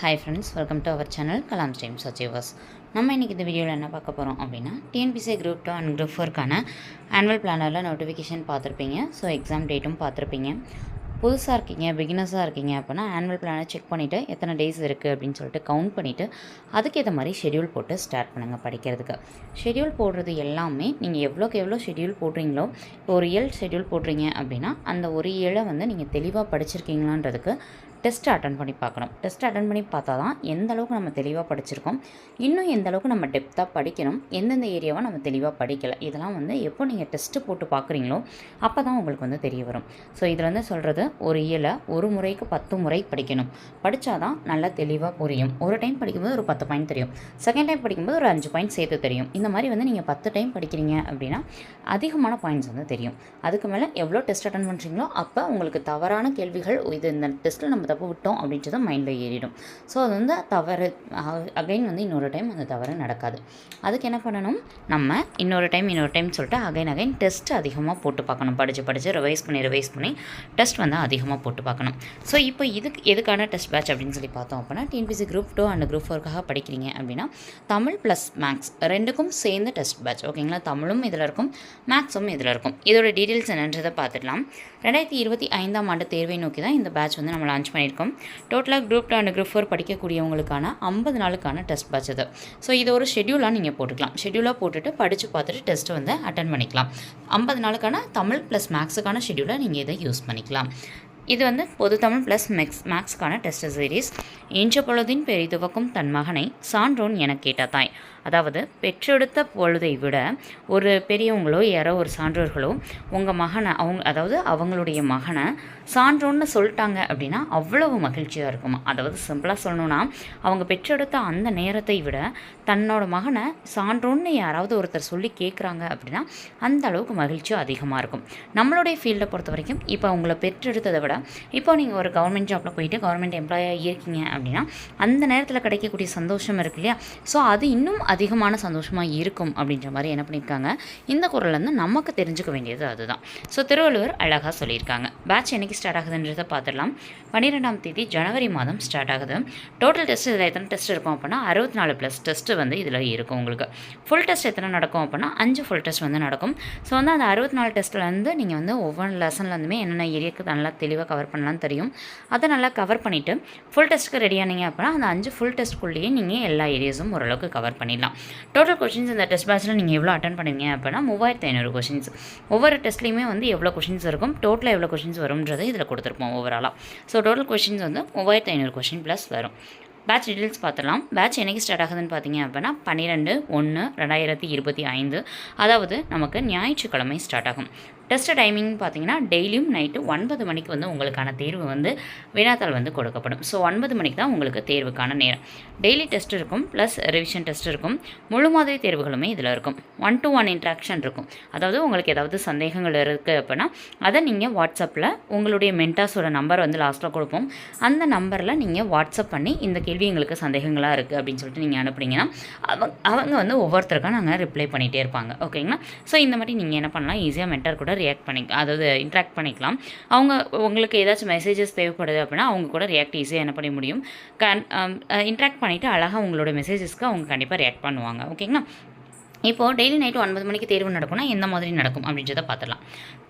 Hi friends welcome to our channel Kalam steam achievers நம்ம இன்றைக்கி இந்த வீடியோவில் என்ன பார்க்க போகிறோம் அப்படின்னா TNPSC group two and group ஃபோருக்கான annual பிளானரில் நோட்டிஃபிகேஷன் பார்த்துருப்பீங்க. ஸோ எக்ஸாம் டேட்டும் பார்த்துருப்பீங்க. புதுசாக இருக்கீங்க பிகினர்ஸாக இருக்கீங்க அப்படின்னா ஆனுவல் பிளானை செக் பண்ணிவிட்டு எத்தனை டேஸ் இருக்குது அப்படின்னு சொல்லிட்டு கவுண்ட் பண்ணிவிட்டு அதுக்கேற்ற மாதிரி ஷெட்யூல் போட்டு ஸ்டார்ட் பண்ணுங்கள் படிக்கிறதுக்கு. ஷெட்யூல் போடுறது எல்லாமே நீங்கள் எவ்வளோக்கு எவ்வளோ ஷெட்யூல் போடுறீங்களோ இப்போ ஒரு இயல் ஷெட்யூல் போடுறீங்க அப்படின்னா அந்த ஒரு இயலை வந்து நீங்கள் தெளிவாக படிச்சிருக்கீங்களான்றதுக்கு டெஸ்ட்டை அட்டன் பண்ணி பார்க்கணும். டெஸ்ட் அட்டன் பண்ணி பார்த்தா தான் எந்த அளவுக்கு நம்ம தெளிவாக படிச்சிருக்கோம். இன்னும் எந்த அளவுக்கு நம்ம டெப்த்தாக படிக்கணும். எந்தெந்த ஏரியாவை நம்ம தெளிவாக படிக்கலை. இதெல்லாம் வந்து எப்போ நீங்கள் டெஸ்ட்டு போட்டு பார்க்குறீங்களோ அப்போ தான் உங்களுக்கு வந்து தெரிய வரும். ஸோ இதில் வந்து சொல்கிறது ஒரு இயலை ஒரு முறைக்கு பத்து முறை படிக்கணும். படித்தா தான் நல்லா தெளிவாக புரியும். ஒரு டைம் படிக்கும்போது ஒரு பத்து பாயிண்ட் தெரியும். செகண்ட் டைம் படிக்கும்போது ஒரு அஞ்சு பாயிண்ட் சேர்த்து தெரியும். இந்த மாதிரி வந்து நீங்கள் பத்து டைம் படிக்கிறீங்க அப்படின்னா அதிகமான பாயிண்ட்ஸ் வந்து தெரியும். அதுக்கு மேலே எவ்வளோ டெஸ்ட் அட்டன் பண்ணுறீங்களோ அப்போ உங்களுக்கு தவறான கேள்விகள் இது இந்த டெஸ்ட்டில் நம்ம தப்பு விட்டோம் அப்படின்றது மைண்டில் ஏறிடும். ஸோ அது வந்து தவறு. அகைன் வந்து இன்னொரு டைம் அந்த தவறு நடக்காது. அதுக்கு என்ன பண்ணணும்? நம்ம இன்னொரு டைம் இன்னொரு டைம் சொல்லிட்டு அகைன் அகைன் டெஸ்ட் அதிகமாக போட்டு பார்க்கணும். படித்து படித்து ரிவைஸ் பண்ணி ரிவைஸ் பண்ணி டெஸ்ட் வந்து அதிகமாக போட்டு பார்க்கணும். ஸோ இப்போ இதுக்கு எதுக்கான டெஸ்ட் பேட்ச் அப்படின்னு சொல்லி பார்த்தோம் அப்படின்னா TNPSC group two and group ஃபோருக்காக படிக்கிறீங்க அப்படின்னா தமிழ் ப்ளஸ் மேக்ஸ் ரெண்டுக்கும் சேர்ந்து டெஸ்ட் பேட்ச் ஓகேங்களா தமிழும் இதில் இருக்கும் மேக்ஸும் இதில் இருக்கும். இதோட டீட்டெயில்ஸ் என்னன்றதை பார்த்துடலாம். ரெண்டாயிரத்தி இருபத்தி ஐந்தாம் ஆண்டு தேர்வை நோக்கி தான் இந்த பேட்ச் வந்து நம்ம லான்ச் பண்ணியிருக்கோம். டோட்டலாக group two and group four படிக்கக்கூடியவங்களுக்கான ஐம்பது நாளுக்கான டெஸ்ட் பேட்ச் இது ஸோ இது ஒரு ஷெடியூலாக நீங்கள் போட்டுக்கலாம். ஷெட்யூலாக போட்டுட்டு படித்து பார்த்துட்டு டெஸ்ட் வந்து அட்டன் பண்ணிக்கலாம். ஐம்பது நாளுக்கான தமிழ் ப்ளஸ் மேக்ஸுக்கான ஷெடியூலாக நீங்கள் இதை யூஸ் பண்ணிக்கலாம். இது வந்து பொது தமிழ் ப்ளஸ் மேக்ஸ் மேக்ஸ்க்கான டெஸ்ட் சீரீஸ் இன்ற பொழுதின் பெரிதுவக்கும் தன் மகனை சான்றோன் என கேட்ட தாய். அதாவது பெற்றெடுத்த பொழுதை விட ஒரு பெரியவங்களோ யாரோ ஒரு சான்றோர்களோ உங்கள் மகனை அவங்க அதாவது அவங்களுடைய மகனை சான்றோன்னு சொல்லிட்டாங்க அப்படின்னா அவ்வளவு மகிழ்ச்சியாக இருக்குமா? அதாவது சிம்பிளாக சொல்லணும்னா அவங்க பெற்றெடுத்த அந்த நேரத்தை விட தன்னோட மகனை சான்றோன்னு யாராவது ஒருத்தர் சொல்லி கேட்குறாங்க அப்படின்னா அந்த அளவுக்கு மகிழ்ச்சி அதிகமாக இருக்கும். நம்மளுடைய ஃபீல்டை பொறுத்த வரைக்கும் இப்போ உங்களை பெற்றெடுத்ததை விட இப்போ நீங்கள் ஒரு கவர்மெண்ட் ஜாப்பில் போயிட்டு கவர்மெண்ட் எம்ப்ளாயாக இருக்கீங்க அப்படின்னா அந்த நேரத்தில் கிடைக்கக்கூடிய சந்தோஷம் இருக்கு இல்லையா? ஸோ அது இன்னும் அதிகமான சந்தோஷமாக இருக்கும் அப்படின்ற மாதிரி என்ன பண்ணியிருக்காங்க இந்த குரல்லேருந்து நமக்கு தெரிஞ்சுக்க வேண்டியது அதுதான். ஸோ திருவள்ளுவர் அழகாக சொல்லியிருக்காங்க. பேட்ச் என்றைக்கு ஸ்டார்ட் ஆகுதுன்றதை பார்த்துடலாம். பன்னிரெண்டாம் தேதி ஜனவரி மாதம் ஸ்டார்ட் ஆகுது. டோட்டல் டெஸ்ட் இதில் எத்தனை டெஸ்ட் இருக்கும் அப்படின்னா அறுபத்தி நாலு ப்ளஸ் டெஸ்ட்டு வந்து இதில் இருக்கும் உங்களுக்கு. ஃபுல் டெஸ்ட் எத்தனை நடக்கும் அப்படின்னா அஞ்சு ஃபுல் டெஸ்ட் வந்து நடக்கும். ஸோ வந்து அந்த அறுபத்தி நாலு டெஸ்ட்லேருந்து நீங்கள் வந்து ஒவ்வொரு லெசன்லேருந்துமே என்னென்ன ஏரியாவுக்கு நல்லா தெளிவாக கவர் பண்ணலாம்னு தெரியும். அதை நல்லா கவர் பண்ணிவிட்டு ஃபுல் டெஸ்ட்டுக்கு ரெடி ஆனீங்க அப்படின்னா அந்த அஞ்சு ஃபுல் டெஸ்ட்குள்ளேயே நீங்கள் எல்லா ஏரியாஸும் ஓரளவுக்கு கவர் பண்ணிடலாம். டோட்டல் கொஷின்ஸ் இந்த டெஸ்ட் பேட்சில் நீங்கள் எவ்வளோ அட்டன் பண்ணுவீங்க அப்படின்னா மூவாயிரத்து ஐநூறு கொஷின்ஸ் ஒவ்வொரு டெஸ்ட்லேயுமே வந்து எவ்வளோ கொஷின்ஸ் இருக்கும் டோட்டலாக எவ்வளோ கொஷின்ஸ் வரும்ன்றது இதில் கொடுத்துருப்போம் ஓவராலாக ஸோ டோட்டல் கொஷின்ஸ் வந்து மூவாயிரத்து ஐநூறு கொஷின் ப்ளஸ் வரும். பேட்ச் டீட்டெயில்ஸ் பார்த்துடலாம். பேட்ச் என்றைக்கு ஸ்டார்ட் ஆகுதுன்னு பார்த்தீங்க அப்படின்னா பன்னிரெண்டு ஒன்று ரெண்டாயிரத்தி இருபத்தி ஐந்து. அதாவது நமக்கு ஞாயிற்றுக்கிழமை ஸ்டார்ட் ஆகும். டெஸ்ட் டைமிங் பார்த்தீங்கன்னா டெய்லியும் நைட்டு ஒன்பது மணிக்கு வந்து உங்களுக்கான தேர்வு வந்து வினாத்தாள் வந்து கொடுக்கப்படும். ஸோ ஒன்பது மணிக்கு தான் உங்களுக்கு தேர்வுக்கான நேரம். டெய்லி டெஸ்ட் இருக்கும் ப்ளஸ் ரிவிஷன் டெஸ்ட் இருக்கும். முழு மாதிரி தேர்வுகளுமே இதில் இருக்கும். ஒன் டு ஒன் இன்ட்ராக்ஷன் இருக்கும். அதாவது உங்களுக்கு ஏதாவது சந்தேகங்கள் இருக்குது அப்படின்னா அதை நீங்கள் வாட்ஸ்அப்பில் உங்களுடைய மென்டாஸோட நம்பர் வந்து லாஸ்ட்டில் கொடுப்போம். அந்த நம்பரில் நீங்கள் வாட்ஸ்அப் பண்ணி இந்த கேள்வி எங்களுக்கு சந்தேகங்களாக இருக்குது அப்படின்னு சொல்லிட்டு நீங்கள் அனுப்புனீங்கன்னா அவங்க அவங்க வந்து ஒவ்வொருத்தருக்கும் நாங்கள் ரிப்ளை பண்ணிகிட்டே இருப்பாங்க. ஓகேங்களா ஸோ இந்த மாதிரி நீங்கள் என்ன பண்ணலாம்? ஈஸியாக மென்டர் கூட ரியாக்ட் பண்ணி அதாவது இன்ட்ராக்ட் பண்ணிக்கலாம். அவங்க உங்களுக்கு ஏதாச்சும் மெசேஜஸ் தேவைப்படுது அப்படின்னா அவங்க கூட ரியாக்ட் ஈஸியாக என்ன பண்ண முடியும்? கன் இன்ட்ராக்ட் பண்ணிவிட்டு அழகாக உங்களோட மெசேஜஸ்க்கு அவங்க கண்டிப்பாக ரியாக்ட் பண்ணுவாங்க. ஓகேங்களா இப்போது டெய்லி நைட்டு ஒன்பது மணிக்கு தேர்வு நடக்கும்னா எந்த மாதிரி நடக்கும் அப்படின்றத பார்த்துடலாம்.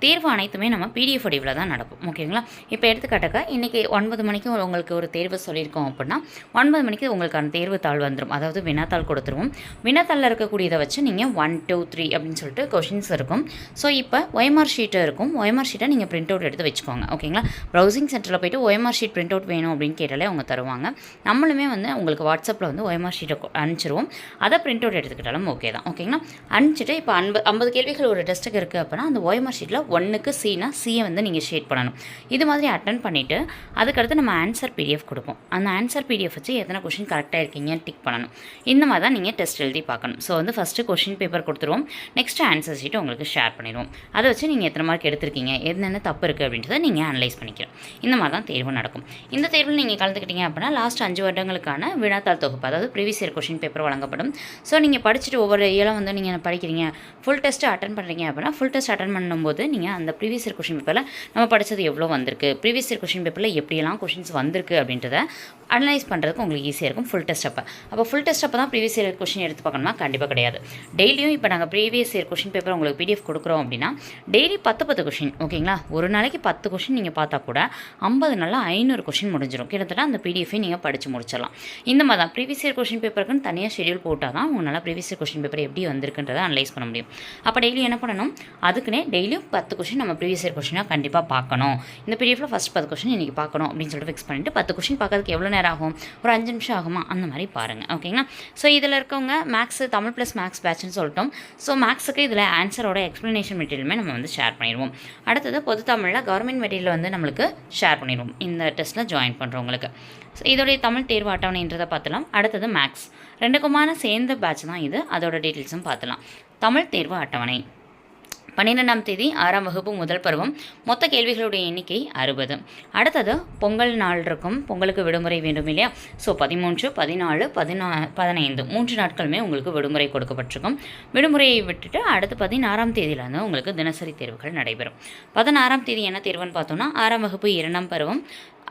தேர்வு அனைத்துமே நம்ம பிடிஎஃப் வடிவில் தான் நடக்கும். ஓகேங்களா? இப்போ எடுத்துக்காட்டக்க இன்றைக்கி ஒன்பது மணிக்கு உங்களுக்கு ஒரு தேர்வு சொல்லியிருக்கோம் அப்படின்னா ஒன்பது மணிக்கு உங்களுக்கான தேர்வு தாள் வந்துடும் அதாவது வினாத்தாள் கொடுத்துருவோம். வினாத்தாளில் இருக்கக்கூடியதை வச்சு நீங்கள் ஒன் டூ த்ரீ அப்படின்னு சொல்லிட்டு கொஷின்ஸ் இருக்கும். ஸோ இப்போ ஒய்மார் ஷீட்டு இருக்கும். ஒய்மார் ஷீட்டை நீங்கள் பிரிண்ட் அவுட் எடுத்து வச்சுக்கோங்க. ஓகேங்களா? ப்ரௌசிங் சென்டரில் போய்ட்டு ஒய்மார் ஷீட் பிரிண்ட் அவுட் வேணும் அப்படின்னு கேட்டாலே அவங்க தருவாங்க. நம்மளுமே வந்து உங்களுக்கு வாட்ஸ்அப்பில் வந்து ஒய்மார் ஷீட்டை அனுப்பிச்சிருவோம். அதை பிரிண்ட் அவுட் எடுத்துக்கிட்டாலும் ஓகே தான். ஓகேங்களா? அனுப்பிச்சிட்டு இப்போ ஐம்பது ஐம்பது கேள்விகள் ஒரு டெஸ்ட்டுக்கு இருக்குது அப்படின்னா அந்த ஓஎம்ஆர் ஷீட்டில் ஒன்றுக்கு சீனா சியை வந்து நீங்கள் ஷேட் பண்ணணும். இது மாதிரி அட்டன் பண்ணிவிட்டு அதுக்கடுத்து நம்ம ஆன்சர் பிடிஎஃப் கொடுப்போம். அந்த ஆன்சர் பிடிஎஃப் வச்சு எத்தனை கொஷின் கரெக்டாக இருக்கீங்கன்னு டிக் பண்ணணும். இந்த மாதிரி தான் நீங்கள் டெஸ்ட் எழுதி பார்க்கணும். ஸோ வந்து ஃபஸ்ட்டு கொஷின் பேப்பர் கொடுத்துருவோம். நெக்ஸ்ட் ஆன்சர் ஷீட்டை உங்களுக்கு ஷேர் பண்ணிடுவோம். அதை வச்சு நீங்கள் எத்தனை மார்க் எடுத்திருக்கீங்க? என்னென்ன தப்பு இருக்குது அப்படின்றத நீங்கள் அனலைஸ் பண்ணிக்கிறோம் இந்த மாதிரி தான் தேர்வு நடக்கும். இந்த தேர்வில் நீங்கள் கலந்துக்கிட்டீங்க அப்படின்னா லாஸ்ட் அஞ்சு வருடங்களுக்கான வினாத்தாள் தொகுப்பு அதாவது ப்ரீவியஸ் இயர் கொஷின் பேப்பர் வழங்கப்படும். ஸோ நீங்கள் படிச்சுட்டு ஒவ்வொரு இயல இதெல்லாம் வந்து நீங்கள் படிக்கிறீங்க? ஃபுல் டெஸ்ட்டு அட்டன் பண்ணுறீங்க அப்படின்னா ஃபுல் டெஸ்ட் அட்டன் பண்ணும்போது நீங்கள் அந்த ப்ரீவியஸ் இயர் கொஷின் பேப்பரில் நம்ம படித்தது எவ்வளோ வந்திருக்கு? ப்ரீவியஸ் இயர் கொஷின் பேப்பரில் எப்படியெல்லாம் கொஷின்ஸ் வந்திருக்கு அப்படின்றத அனலைஸ் பண்ணுறதுக்கு உங்களுக்கு ஈஸியாக இருக்கும் ஃபுல் டெஸ்ட் அப்போ. அப்போ ஃபுல் டெஸ்ட் அப்போ தான் ப்ரீவியஸ் இயர் கொஷின் எடுத்து பார்க்கணுமா கண்டிப்பாக கிடையாது. டெய்லியும் இப்போ நாங்கள் ப்ரீவியஸ் இயர் கொஷின் பேப்பர் உங்களுக்கு பிடிஎஃப் கொடுக்குறோம் அப்படின்னா டெய்லி பத்து பத்து கொஷின் ஓகேங்களா? ஒரு நாளைக்கு பத்து கொஷின் நீங்கள் பார்த்தா கூட ஐம்பது நாளில் ஐநூறு கொஷின் முடிஞ்சிடும் கிட்டத்தட்ட அந்த பிடிஎஃபை நீங்கள் படித்து முடிச்சிடலாம். இந்த மாதிரி தான். ப்ரீவியஸ் இயர் கொஷின் பேப்பருக்குன்னு தனியாக ஷெடியூல் போட்டால் தான் உங்களால் ப்ரீவியஸ் இயர் கொஷின் பேப்பர் எப்படி வந்திருக்குன்றதை அனலைஸ் பண்ண முடியும். அப்போ டெய்லி என்ன பண்ணணும்? அதுக்குன்னே டெய்லியும் பத்து கொஷின் நம்ம ப்ரீவியஸ் இயர் கொஷினாக கண்டிப்பாக பார்க்கணும். இந்த பிடிஎஃப்ல ஃபஸ்ட் பத்து கொஷின் இன்றைக்கி பார்க்கணும் அப்படின்னு சொல்லிட்டு ஃபிக்ஸ் பண்ணிட்டு பத்து கொஷின் பார்க்கறதுக்கு எவ்வளோ நேரம் ஆகும்? ஒரு அஞ்சு நிமிஷம் ஆகுமா? அந்த மாதிரி பாருங்கள் ஓகேங்களா ஸோ இதில் இருக்கவங்க மேக்ஸ் தமிழ் ப்ளஸ் மேக்ஸ் பேட்ச்னு சொல்லிட்டோம். ஸோ மேக்ஸுக்கு இதில் ஆன்சரோட எக்ஸ்ப்ளனேஷன் மெட்டீரியலுமே நம்ம வந்து ஷேர் பண்ணிடுவோம். அடுத்தது பொது தமிழில் கவர்மெண்ட் மெட்டீரியல் வந்து நம்மளுக்கு ஷேர் பண்ணிடுவோம். இந்த டெஸ்ட்டில் ஜாயின் பண்ணுறவங்களுக்கு ஸோ இதோடைய தமிழ் தேர்வு அட்டவணைன்றதை பார்த்துலாம். அடுத்தது மேக்ஸ் ரெண்டுக்குமான சேர்ந்த பேட்ச் தான் இது. அதோட டீட்டெயில்ஸும் பார்த்துலாம். தமிழ் தேர்வு அட்டவணை பன்னிரெண்டாம் தேதி ஆறாம் வகுப்பு முதல் பருவம். மொத்த கேள்விகளுடைய எண்ணிக்கை அறுபது. அடுத்தது பொங்கல் நாள் இருக்கும். பொங்கலுக்கு விடுமுறை வேண்டும் இல்லையா? ஸோ பதிமூன்று பதினாலு பதினா பதினைந்து. மூன்று நாட்களுமே உங்களுக்கு விடுமுறை கொடுக்கப்பட்டிருக்கும். விடுமுறையை விட்டுட்டு அடுத்து பதினாறாம் தேதியிலேருந்து உங்களுக்கு தினசரி தேர்வுகள் நடைபெறும். பதினாறாம் தேதி என்ன தேர்வுன்னு பார்த்தோம்னா ஆறாம் வகுப்பு இரண்டாம் பருவம்.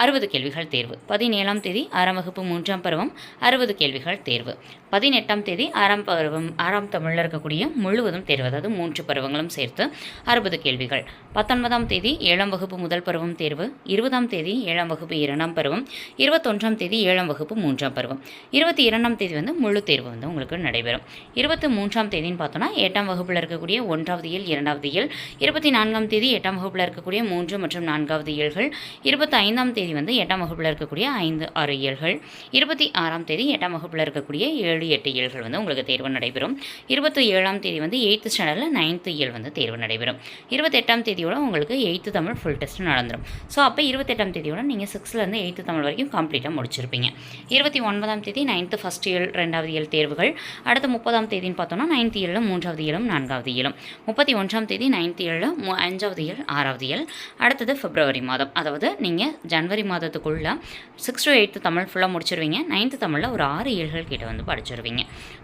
அறுபது கேள்விகள் தேர்வு. பதினேழாம் தேதி ஆறாம் வகுப்பு மூன்றாம் பருவம் அறுபது கேள்விகள் தேர்வு. பதினெட்டாம் தேதி ஆறாம் பருவம் ஆறாம் தமிழில் இருக்கக்கூடிய முழுவதும் தேர்வு. அதாவது மூன்று பருவங்களும் சேர்த்து அறுபது கேள்விகள். பத்தொன்பதாம் தேதி ஏழாம் வகுப்பு முதல் பருவம் தேர்வு. இருபதாம் தேதி ஏழாம் வகுப்பு இரண்டாம் பருவம். இருபத்தொன்றாம் தேதி ஏழாம் வகுப்பு மூன்றாம் பருவம். இருபத்தி இரண்டாம் தேதி வந்து முழு தேர்வு வந்து உங்களுக்கு நடைபெறும். இருபத்தி மூன்றாம் தேதின்னு பார்த்தோன்னா எட்டாம் வகுப்பில் இருக்கக்கூடிய ஒன்றாவது இயல் இரண்டாவது இயல். இருபத்தி நான்காம் தேதி எட்டாம் வகுப்பில் இருக்கக்கூடிய மூன்று மற்றும் நான்காவது இயல்கள். இருபத்தி ஐந்தாம் தேதி வந்து எட்டாம் வகுப்பில் இருக்கக்கூடிய ஐந்து ஆறு இயல்கள். இருபத்தி ஆறாம் தேதி எட்டாம் வகுப்பில் இருக்கக்கூடிய ஏழு எட்டு இயல்கள் வந்து உங்களுக்கு தேர்வு நடைபெறும். இருபத்தி ஏழாம் தேதி வந்து எயித்து ஸ்டாண்டர்டில் நைன்த்து இயல் வந்து தேர்வு நடைபெறும். இருபத்தெட்டாம் தேதியோட உங்களுக்கு எயித்து தமிழ் ஃபுல் டெஸ்ட் நடந்துடும் ஸோ அப்போ இருபத்தெட்டாம் தேதியோட நீங்கள் சிக்ஸ்த்லேருந்து எயித்து தமிழ் வரைக்கும் கம்ப்ளீட்டாக முடிச்சிருப்பீங்க. இருபத்தி ஒன்பதாம் தேதி நைன்த்து ஃபஸ்ட் இயல் ரெண்டாவது இயல் தேர்வுகள். அடுத்து முப்பதாம் தேதின்னு பார்த்தோம்னா நைன்த் இயலில் மூன்றாவது இயலும் நான்காவது இயலும். முப்பத்தி ஒன்றாம் தேதி நைன்த் இயலில் அஞ்சாவது இயல் ஆறாவது இயல். அடுத்தது பிப்ரவரி மாதம். அதாவது நீங்கள் ஜனவரி மாதத்துக்குள்ளே சிக்ஸ் டு எயித்து தமிழ் ஃபுல்லாக முடிச்சிருவீங்க. நைன்த்து தமிழில் ஒரு ஆறு ஏழ்கள் கிட்ட வந்து படிச்சிருவீங்க.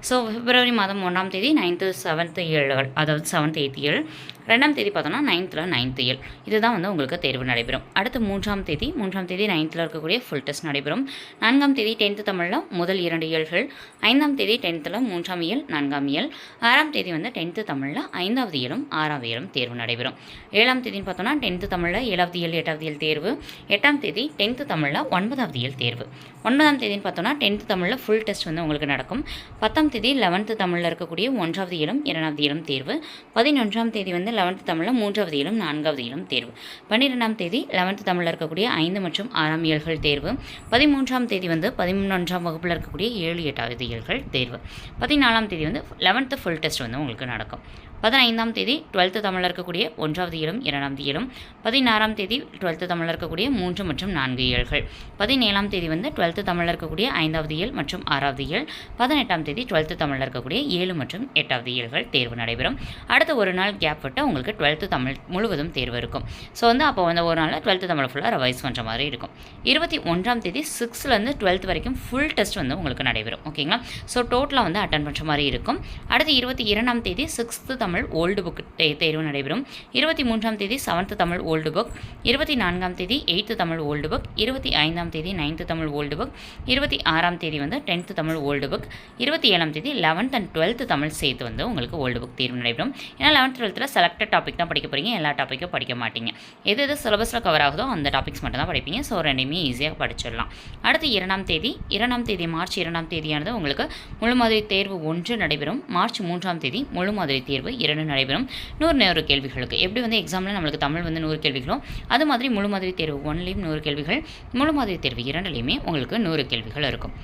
ஸோ பிப்ரவரி மாதம் ஒன்றாம் தேதி நைன்த்து செவன்த்து ஏழுகள் அதாவது செவன்த் எயித் இயல் ரெண்டாம் தேதி பார்த்தோன்னா நைன்த்தில் நைன்த் இயல். இதுதான் வந்து உங்களுக்கு தேர்வு நடைபெறும். அடுத்து மூன்றாம் தேதி மூன்றாம் தேதி நைன்த்தில் இருக்கக்கூடிய ஃபுல் டெஸ்ட் நடைபெறும். நான்காம் தேதி டென்த்து தமிழில் முதல் இரண்டு இயல்கள். ஐந்தாம் தேதி டென்த்தில் மூன்றாம் இயல் நான்காம் இயல். ஆறாம் தேதி வந்து டென்த்து தமிழில் ஐந்தாவது இயலும் ஆறாவது இயலும் தேர்வு நடைபெறும். ஏழாம் தேதின்னு பார்த்தோன்னா டென்த்து தமிழில் ஏழாவது இயல் எட்டாவது இயல் தேர்வு. எட்டாம் தேதி டென்த்து தமிழில் ஒன்பதாவது இயல் தேர்வு. ஒன்பதாம் தேதின்னு பார்த்தோன்னா டென்த்து தமிழில் ஃபுல் டெஸ்ட் வந்து உங்களுக்கு நடக்கும். பத்தாம் தேதி லெவன்த்து தமிழில் இருக்கக்கூடிய ஒன்றாவது இயலும் இரண்டாவது இயலும் தேர்வு. பதினொன்றாம் தேதி வந்து லெவன்த்து தமிழில் மூன்றாவது இயலும் நான்காவது இயலும் தேர்வு. பன்னிரெண்டாம் தேதி லெவன்த்து தமிழில் இருக்கக்கூடிய ஐந்து மற்றும் ஆறாம் இயல்கள் தேர்வு. பதிமூன்றாம் தேதி வந்து பதிமூன்றாம் வகுப்பில் இருக்கக்கூடிய ஏழு எட்டாவது இயல்கள் தேர்வு. பதினாலாம் தேதி வந்து லெவன்த்து ஃபுல் டெஸ்ட் வந்து உங்களுக்கு நடக்கும். பதினைந்தாம் தேதி டுவெல்த்து தமிழில் இருக்கக்கூடிய ஒன்றாவது இயலும் இரண்டாம் இயலும். பதினாறாம் தேதி டுவெல்த்து தமிழில் இருக்கக்கூடிய மூன்று மற்றும் நான்கு இயல்கள். பதினேழாம் தேதி வந்து டுவெல்த்து தமிழில் இருக்கக்கூடிய ஐந்தாவது இயல் மற்றும் ஆறாவது இயல். பதினெட்டாம் தேதி டுவெல்த்து தமிழில் இருக்கக்கூடிய ஏழு மற்றும் எட்டாவது இயல்கள் தேர்வு நடைபெறும். அடுத்த ஒரு நாள் கேப் விட்டு உங்களுக்கு டுவெல்த்து தமிழ் முழுவதும் தேர்வு இருக்கும். ஸோ வந்து அப்போ வந்து ஒரு நாளில் டுவெல்த்து தமிழ் ஃபுல்லாக ரிவைஸ் பண்ணுற மாதிரி இருக்கும். இருபத்தி ஒன்றாம் தேதி சிக்ஸ்த்லேருந்து டுவெல்த் வரைக்கும் ஃபுல் டெஸ்ட் வந்து உங்களுக்கு நடைபெறும். ஓகேங்களா ஸோ டோட்டலாக வந்து அட்டன் பண்ணுற மாதிரி இருக்கும். அடுத்து இருபத்தி இரண்டாம் தேதி சிக்ஸ்த்து தமிழ் ஓல்டு புக் தே தேர்வு நடைபெறும். இருபத்தி மூன்றாம் தேதி செவன்த்து தமிழ் ஓல்டு புக் இருபத்தி நான்காம் தேதி எயித்து தமிழ் ஓல்டு புக் இருபத்தி ஐந்தாம் தேதி நைன்த்து தமிழ் ஓல்டு புக் இருபத்தி ஆறாம் தேதி வந்து டென்த்து தமிழ் ஓல்டு புக் இருபத்தி ஏழாம் தேதி லெவன்த் அண்ட் டுவெல்த்து தமிழ் சேர்த்து வந்து உங்களுக்கு ஓல்டு புக் தேர்வு நடைபெறும். ஏன்னா லெவன்த் டுவெல்த்தில் செலக்டட் டாபிக் தான் படிக்க போகிறீங்க எல்லா டாப்பிக்கும் படிக்க மாட்டீங்க. எது எது சிலபஸில் கவர் ஆகுதோ அந்த டாபிக்ஸ் மட்டும் தான் படிப்பீங்க. ஸோ ரெண்டுமே ஈஸியாக படிச்சிடலாம். அடுத்து இரண்டாம் தேதி இரண்டாம் தேதி மார்ச் இரண்டாம் தேதியானது உங்களுக்கு முழு மாதிரி தேர்வு ஒன்று நடைபெறும். மார்ச் மூன்றாம் தேதி முழு மாதிரி தேர்வு இரண்டு நடைபெறும். நூறு நூறு கேள்விகளுக்கு. எப்படி வந்து எக்ஸாமில் நம்மளுக்கு தமிழ் வந்து நூறு கேள்விகளோ அது மாதிரி முழு மாதிரி தேர்வு ஒன்லேயும் நூறு கேள்விகள் முழு மாதிரி தேர்வு இரண்டுலேயுமே உங்களுக்கு நூறு கேள்விகள் இருக்கும்.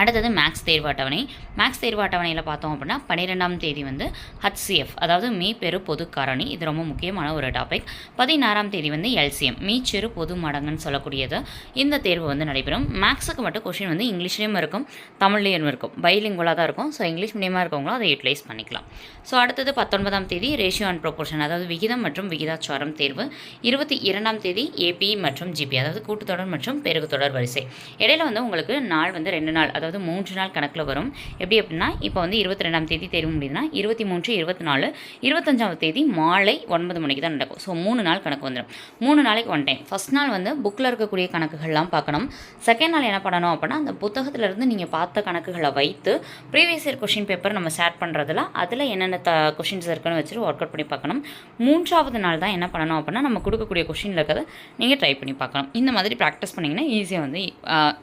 அடுத்தது மேக்ஸ் தேர்வு அட்டவணை மேக்ஸ் தேர்வு அட்டவணையில் பார்த்தோம் அப்படின்னா பன்னிரெண்டாம் தேதி வந்து ஹச்சிஎஃப் அதாவது மீ பெரு பொது காரணி. இது ரொம்ப முக்கியமான ஒரு டாபிக் பதினாறாம் தேதி வந்து எல்சிஎம் மீ சிறு பொது மடங்குன்னு சொல்லக்கூடியது. இந்த தேர்வு வந்து நடைபெறும். மேக்ஸுக்கு மட்டும் கொஷின் வந்து இங்கிலீஷ்லேயும் இருக்கும் தமிழ்லேயும் இருக்கும். பைலிங்குலாக தான் இருக்கும். ஸோ இங்கிலீஷ் மீடியமாக இருக்கவங்களும் அதை யூட்டிலைஸ் பண்ணிக்கலாம். ஸோ அடுத்தது பத்தொன்பதாம் தேதி ரேஷியோ அண்ட் ப்ரொபோர்ஷன் அதாவது விகிதம் மற்றும் விகிதாச்சாரம் தேர்வு. இருபத்தி இரண்டாம் தேதி ஏபி மற்றும் ஜிபி அதாவது கூட்டுத்தொடர் மற்றும் பெருகுத்தொடர் வரிசை. இடையில வந்து உங்களுக்கு நாள் வந்து ரெண்டு நாள் அதாவது மூன்று நாள் கணக்கில் வரும். எப்படி அப்படின்னா இப்போ வந்து இருபத்தி ரெண்டாம் தேதி தேர்வு முடியுதுன்னா இருபத்தி மூன்று இருபத்தி நாலு இருபத்தஞ்சாவது தேதி மாலை ஒன்பது மணிக்கு தான் நடக்கும். ஸோ மூணு நாள் கணக்கு வந்துடும். மூணு நாளைக்கு ஒன் டைம் ஃபஸ்ட் நாள் வந்து புக்கில் இருக்கக்கூடிய கணக்குகள்லாம் பார்க்கணும். செகண்ட் நாள் என்ன பண்ணணும் அப்படின்னா அந்த புத்தகத்திலிருந்து நீங்கள் பார்த்த கணக்குகளை வைத்து ப்ரீவியஸ் இயர் கொஷின் பேப்பர் நம்ம ஷேர் பண்ணுறதுல அதில் என்னென்ன த கொஷின்ஸ் இருக்குன்னு வச்சுட்டு ஒர்க் அவுட் பண்ணி பார்க்கணும். மூன்றாவது நாள் தான் என்ன பண்ணணும் அப்படின்னா நம்ம கொடுக்கக்கூடிய கொஷினில் இருக்கிறத நீங்கள் ட்ரை பண்ணி பார்க்கணும். இந்த மாதிரி ப்ராக்டிஸ் பண்ணிங்கன்னா ஈஸியாக வந்து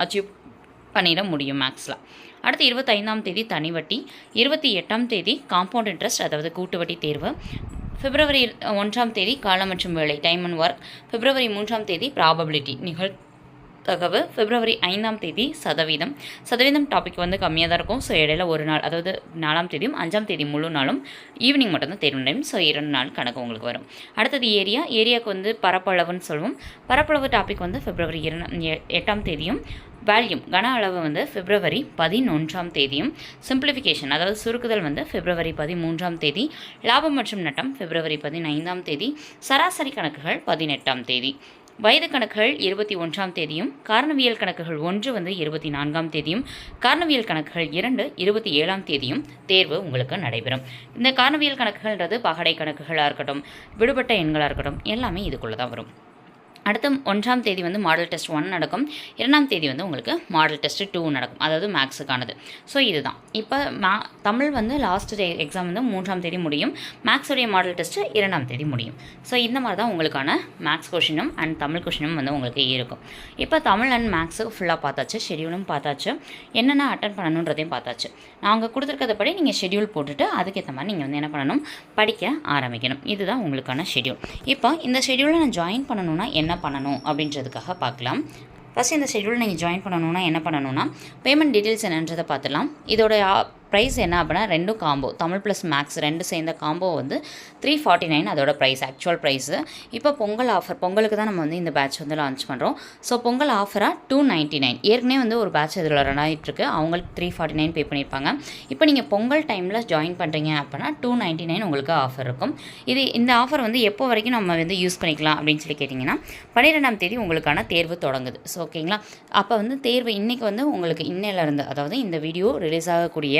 அச்சீவ் பண்ணிட முடியும் மேக்ஸில் அடுத்து இருபத்தைந்தாம் தேதி தனி வட்டி இருபத்தி எட்டாம் தேதி காம்பவுண்ட் இன்ட்ரெஸ்ட் அதாவது கூட்டு வட்டி தேர்வு. பிப்ரவரி ஒன்றாம் தேதி காலம் மற்றும் வேலை டைம் அண்ட் ஒர்க் பிப்ரவரி மூன்றாம் தேதி ப்ராபபிலிட்டி நிகழ் தகவு பிப்ரவரி ஐந்தாம் தேதி சதவீதம். சதவீதம் டாபிக் வந்து கம்மியாக தான் இருக்கும். ஸோ இடையில ஒரு நாள் அதாவது நாலாம் தேதியும் அஞ்சாம் தேதி முழு நாளும் ஈவினிங் மட்டும்தான் தேர்வு நடையும் ஸோ இரண்டு நாள் கணக்கு உங்களுக்கு வரும். அடுத்தது ஏரியா. ஏரியாவுக்கு வந்து பரப்பளவுன்னு சொல்லுவோம். பரப்பளவு டாபிக் வந்து பிப்ரவரி இரண எட்டாம் தேதியும் வேல்யூம் கன அளவு வந்து பிப்ரவரி பதினொன்றாம் தேதியும் சிம்பிளிஃபிகேஷன் அதாவது சுருக்குதல் வந்து பிப்ரவரி பதிமூன்றாம் தேதி லாபம் மற்றும் நட்டம் பிப்ரவரி பதினைந்தாம் தேதி சராசரி கணக்குகள் பதினெட்டாம் தேதி. வயது கணக்குகள் இருபத்தி ஒன்றாம் தேதியும் காரணவியல் கணக்குகள் ஒன்று வந்து இருபத்தி நான்காம் தேதியும் காரணவியல் கணக்குகள் இரண்டு இருபத்தி ஏழாம் தேதியும் தேர்வு உங்களுக்கு நடைபெறும். இந்த காரணவியல் கணக்குகள்ன்றது பகடை கணக்குகளாக இருக்கட்டும் விடுபட்ட எண்களாக இருக்கட்டும் எல்லாமே இதுக்குள்ளே தான் வரும். அடுத்த ஒன்றாம் தேதி வந்து மாடல் டெஸ்ட் ஒன் நடக்கும். இரண்டாம் தேதி வந்து உங்களுக்கு மாடல் டெஸ்ட் டூ நடக்கும். அதாவது மேக்ஸுக்கானது ஸோ இதுதான். இப்போ மா தமிழ் வந்து லாஸ்ட் டே எக்ஸாம் வந்து மூன்றாம் தேதி முடியும். மேக்ஸுடைய மாடல் டெஸ்ட்டு இரண்டாம் தேதி முடியும். ஸோ இந்த மாதிரி தான் உங்களுக்கான மேக்ஸ் கொஷினும் அண்ட் தமிழ் கொஷினும் வந்து உங்களுக்கு இருக்கும். இப்போ தமிழ் அண்ட் மேக்ஸு ஃபுல்லாக பார்த்தாச்சு. ஷெடியூலும் பார்த்தாச்சு. என்னென்ன அட்டன் பண்ணணுன்றதையும் பார்த்தாச்சு. நாங்கள் கொடுத்துருக்கறதப்படி நீங்கள் ஷெடியூல் போட்டுட்டு அதுக்கேற்ற மாதிரி நீங்கள் வந்து என்ன பண்ணணும்? படிக்க ஆரம்பிக்கணும். இதுதான் உங்களுக்கான ஷெடியூல் இப்போ இந்த ஷெடியூலை நான் ஜாயின் பண்ணணும்னா என்ன பண்ணணும் அப்படின்றதுக்காக பார்க்கலாம். ஃபஸ்ட் இந்த ஷெடியூல் நீங்கள் ஜாயின் பண்ணணும்னா என்ன பண்ணணும்னா பேமெண்ட் டீட்டெயில்ஸ் என்னன்றதை பார்த்துலாம் இதோட ப்ரைஸ் என்ன அப்படின்னா ரெண்டும் காம்போ தமிழ் ப்ளஸ் மேக்ஸ் ரெண்டு சேர்ந்த காம்போ வந்து த்ரீ ஃபார்ட்டி நைன் அதோட ப்ரைஸ் ஆக்சுவல் ப்ரைஸு இப்போ பொங்கல் ஆஃபர் பொங்கலுக்கு தான் நம்ம வந்து இந்த பேட்ச் வந்து லான்ச் பண்ணுறோம் ஸோ பொங்கல் ஆஃபராக டூ நைன்ட்டி நைன் ஏற்கனவே வந்து ஒரு பேட்ச் இதில் ரன் ஆகிட்டுருக்கு அவங்களுக்கு த்ரீ ஃபார்ட்டி நைன் பே பண்ணியிருப்பாங்க. இப்போ நீங்கள் பொங்கல் டைமில் ஜாயின் பண்ணுறீங்க அப்படின்னா டூ நைன்ட்டி நைன் உங்களுக்கு ஆஃபர் இருக்கும். இது இந்த ஆஃபர் வந்து எப்போ வரைக்கும் நம்ம வந்து யூஸ் பண்ணிக்கலாம் அப்படின்னு சொல்லி கேட்டிங்கன்னா பன்னிரெண்டாம் தேதி உங்களுக்கான தேர்வு தொடங்குது. ஸோ ஓகேங்களா அப்போ வந்து தேர்வு இன்றைக்கி வந்து உங்களுக்கு இன்னையிலேருந்து அதாவது இந்த வீடியோ ரிலீஸ் ஆகக்கூடிய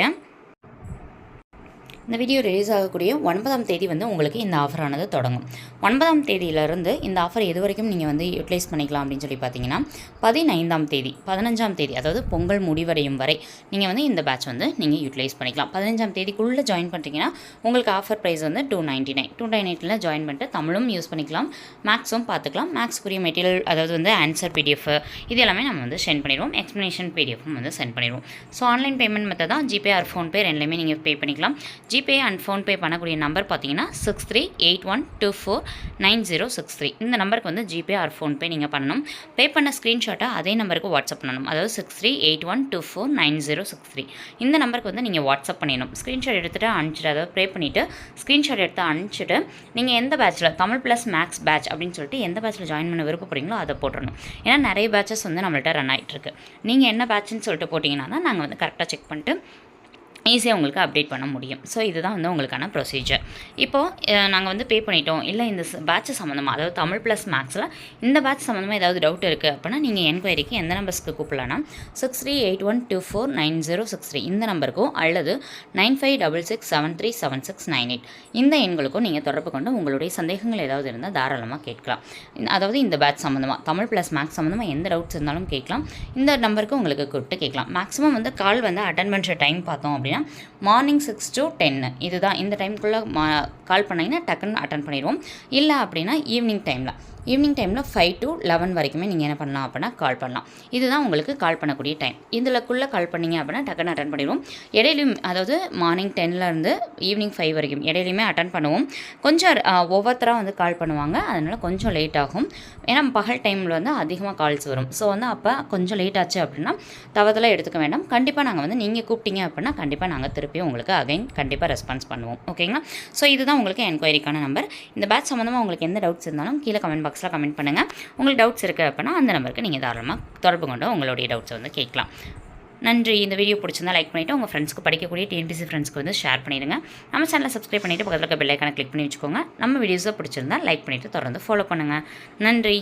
இந்த வீடியோ ரிலீஸ் ஆகக்கூடிய ஒன்பதாம் தேதி வந்து உங்களுக்கு இந்த ஆஃபரானது தொடங்கும். ஒன்பதாம் தேதியிலிருந்து இந்த ஆஃபர் எது வரைக்கும் நீங்கள் வந்து யூட்டிலைஸ் பண்ணிக்கலாம் அப்படின்னு சொல்லி பார்த்தீங்கன்னா பதினைந்தாம் தேதி பதினஞ்சாம் தேதி அதாவது பொங்கல் முடிவடையும் வரை நீங்கள் வந்து இந்த பேட்ச் வந்து நீங்கள் யூட்டிலைஸ் பண்ணிக்கலாம். பதினஞ்சாம் தேதிக்குள்ளே ஜாயின் பண்ணுறீங்கன்னா உங்களுக்கு ஆஃபர் ப்ரைஸ் வந்து two ninety nine two nine எயிட்டில் ஜாயின் பண்ணிட்டு தமிழும் யூஸ் பண்ணிக்கலாம் மேக்ஸும் பார்த்துக்கலாம். மேக்ஸ்க்குரிய மெட்டீரியல் அதாவது வந்து ஆன்சர் பிடிஎஃப் இது எல்லாமே நம்ம வந்து சென்ட் பண்ணிடுவோம். எக்ஸ்ப்ளனேஷன் பிடிஎஃப்பும் வந்து சென்ட் பண்ணிடுவோம். ஸோ ஆன்லைன் பேமெண்ட் மெத்தட் தான் ஜிபே ஆர் ஃபோன்பே ரெண்டுலேயுமே நீங்கள் பே பண்ணிக்கலாம். ஜிபே அண்ட் ஃபோன்பே பண்ணக்கூடிய நம்பர் பார்த்தீங்கன்னா six three eight one two four nine zero six three. இந்த நம்பருக்கு வந்து ஜிபே ஆர் ஃபோன்பே நீங்கள் பண்ணணும். பே பண்ண ஸ்க்ரீன்ஷாட்டை அதே நம்பருக்கு வாட்ஸ்அப் பண்ணணும். அதாவது six three eight one two four nine zero six three. இந்த நம்பருக்கு வந்து நீங்கள் வாட்ஸ்அப் பண்ணிடணும். ஸ்க்ரீன்ஷாட் எடுத்துகிட்டு அனுப்பிச்சிட்டு அதாவது ப்ரே பண்ணிவிட்டு ஸ்க்ரீன்ஷாட் எடுத்து அனுப்பிச்சிட்டு நீங்கள் எந்த பேட்சில் தமிழ் ப்ளஸ் மேக்ஸ் பேட்ச் அப்படின்னு சொல்லிட்டு எந்த பேட்சில் ஜாயின் பண்ண விருப்பப்படுறீங்களோ அதை போட்டுடணும். ஏன்னா நிறைய பேட்சஸ் வந்து நம்மள்ட்ட ரன் ஆகிட்டுருக்கு நீங்கள் என்ன பேட்ச்னு சொல்லிட்டு போட்டிங்கன்னா தான் நாங்கள் வந்து கரெக்டாக செக் பண்ணிட்டு ஈஸியாக உங்களுக்கு அப்டேட் பண்ண முடியும். ஸோ இதுதான் வந்து உங்களுக்கான ப்ரொசீஜர் இப்போது நாங்கள் வந்து பே பண்ணிட்டோம். இல்லை இந்த பேட்ச் சம்மந்தமாக அதாவது தமிழ் ப்ளஸ் மேக்ஸில் இந்த பேட்ச் சம்மந்தமாக ஏதாவது டவுட் இருக்குது அப்படின்னா நீங்கள் என்கொயரிக்கு எந்த நம்பர்ஸ்க்கு கூப்பிடலாம்னா six three eight one two four nine zero six three இந்த நம்பருக்கும் அல்லது nine five double six seven three seven six nine eight இந்த எண்களுக்கும் நீங்கள் தொடர்பு கொண்டு உங்களுடைய சந்தேகங்கள் ஏதாவது இருந்தால் தாராளமாக கேட்கலாம். அதாவது இந்த பேட்ச் சம்மந்தமாக தமிழ் ப்ளஸ் மேக்ஸ் சம்மந்தமாக எந்த டவுட்ஸ் இருந்தாலும் கேட்கலாம். இந்த நம்பருக்கு உங்களுக்கு கூப்பிட்டு கேட்கலாம். மேக்ஸிமம் வந்து கால் வந்து அட்டன் பண்ணுற டைம் பார்த்தோம் அப்படின்னா மார்னிங் சிக்ஸ் டு டென்னு இதுதான். இந்த டைம்குள்ளே மா கால் பண்ணிங்கன்னா டக்குன்னு அட்டன் பண்ணிடுவோம். இல்லை அப்படின்னா ஈவினிங் டைமில் ஈவினிங் டைமில் ஃபைவ் டு லெவன் வரைக்குமே நீங்கள் என்ன பண்ணலாம் அப்படின்னா கால் பண்ணலாம். இதுதான் உங்களுக்கு கால் பண்ணக்கூடிய டைம் இதில்க்குள்ளே கால் பண்ணீங்க அப்படின்னா டக்குன்னு அட்டன் பண்ணிடுவோம். இடையிலையும் அதாவது மார்னிங் டென்லேருந்து ஈவினிங் ஃபைவ் வரைக்கும் இடையிலையுமே அட்டன் பண்ணுவோம். கொஞ்சம் ஒவ்வொருத்தராக வந்து கால் பண்ணுவாங்க. அதனால் கொஞ்சம் லேட் ஆகும். ஏன்னா பகல் டைமில் வந்து அதிகமாக கால்ஸ் வரும். ஸோ வந்து அப்போ கொஞ்சம் லேட் ஆச்சு அப்படின்னா தவறுதலாக எடுத்துக்க வேண்டாம். கண்டிப்பாக நாங்கள் வந்து நீங்கள் கூப்பிட்டீங்க அப்படின்னா கண்டிப்பாக நாங்கள் திருப்பி உங்களுக்கு அகைன் கண்டிப்பாக ரெஸ்பான்ஸ் பண்ணுவோம். ஓகேங்களா ஸோ இதுதான் உங்களுக்கு என்கொயரிக்கான நம்பர் இந்த பேட்ச் சம்மந்தமாக உங்களுக்கு எந்த டவுட்ஸ் இருந்தாலும் கீழே கமெண்ட் பாக்ஸில் கமெண்ட் பண்ணுங்கள் உங்களுக்கு டவுட்ஸ் இருக்குது அப்படின்னா அந்த நம்பருக்கு நீங்கள் தாராளமாக தொடர்பு கொண்டு உங்களுடைய டவுட்ஸை வந்து கேட்கலாம். நன்றி. இந்த வீடியோ பிடிச்சிருந்தா லைக் பண்ணிவிட்டு உங்கள் ஃப்ரெண்ட்ஸ்க்கு படிக்கக்கூடிய டிஎன்பிசி ஃப்ரெண்ட்ஸ்க்கு வந்து ஷேர் பண்ணிடுங்க. நம்ம சேனலை சப்ஸ்கிரைப் பண்ணிவிட்டு பக்கத்தில் இருக்க பெல்லைக்கான கிளிக் பண்ணி வச்சுக்கோங்க. நம்ம வீடியோஸை பிடிச்சிருந்தா லைக் பண்ணிவிட்டு தொடர்ந்து ஃபாலோ பண்ணுங்கள் நன்றி.